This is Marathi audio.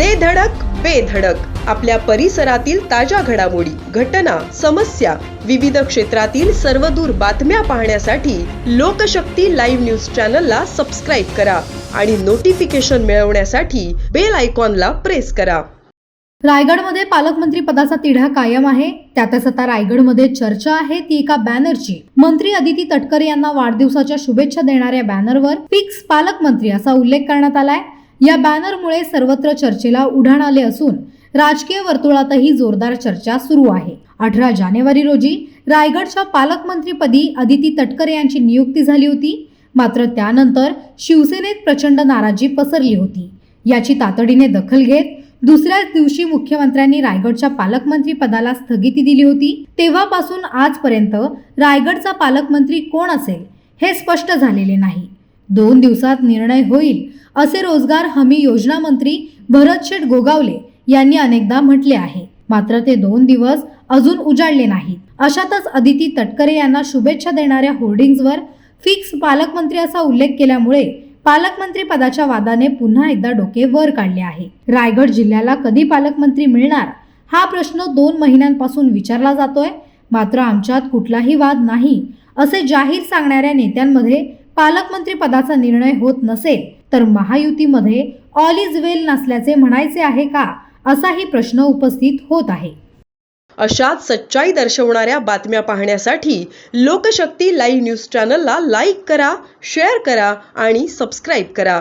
दे धडक बेधडक आपल्या परिसरातील ताज्या घडामोडी घटना समस्या विविध क्षेत्रातील सर्वदूर बातम्या पाहण्यासाठी लोकशक्ती लाईव्ह न्यूज चॅनलला सबस्क्राईब करा आणि नोटिफिकेशन मिळवण्यासाठी बेल आयकॉनला प्रेस करा. रायगडमध्ये पालकमंत्री पदाचा तिढा कायम आहे. त्यातच आता रायगडमध्ये चर्चा आहे ती एका बॅनरची. मंत्री अदिती तटकरे यांना वाढदिवसाच्या शुभेच्छा देणाऱ्या बॅनरवर फिक्स पालकमंत्री असा उल्लेख करण्यात आलाय. या बॅनरमुळे सर्वत्र चर्चेला उधाण आले असून राजकीय वर्तुळातही जोरदार चर्चा सुरू आहे. अठरा जानेवारी रोजी रायगडच्या पालकमंत्रीपदी अदिती तटकरे यांची नियुक्ती झाली होती. मात्र त्यानंतर शिवसेनेत प्रचंड नाराजी पसरली होती. याची तातडीने दखल घेत दुसऱ्याच दिवशी मुख्यमंत्र्यांनी रायगडच्या पालकमंत्री पदाला स्थगिती दिली होती. तेव्हापासून आजपर्यंत रायगडचा पालकमंत्री कोण असेल हे स्पष्ट झालेले नाही. दोन दिवसात निर्णय होईल असे रोजगार हमी योजना मंत्री भरत शेठ गोगावले यांनी अनेकदा म्हटले आहे. मात्र ते दोन दिवस अजून उजाडले नाहीत. अशातच अदिती तटकरे यांना शुभेच्छा देणाऱ्या होर्डिंग्जवर फिक्स पालकमंत्री असा उल्लेख केल्यामुळे पालकमंत्री पदाच्या वादाने पुन्हा एकदा डोके वर काढले आहे. रायगड जिल्ह्याला कधी पालकमंत्री मिळणार? हा प्रश्न दोन महिन्यांपासून विचारला जातोय. मात्र आमच्यात कुठलाही वाद नाही असे जाहीर सांगणाऱ्या नेत्यांमध्ये पालकमंत्री पदाचा निर्णय होत नसेल तर महायुतीमध्ये ऑल इज वेल नसल्याचे म्हणायचे आहे का असाही प्रश्न उपस्थित होत आहे. अशाच सच्चाई दर्शवणाऱ्या बातम्या पाहण्यासाठी लोकशक्ती लाईव्ह न्यूज चॅनलला लाईक करा शेअर करा आणि सबस्क्राईब करा.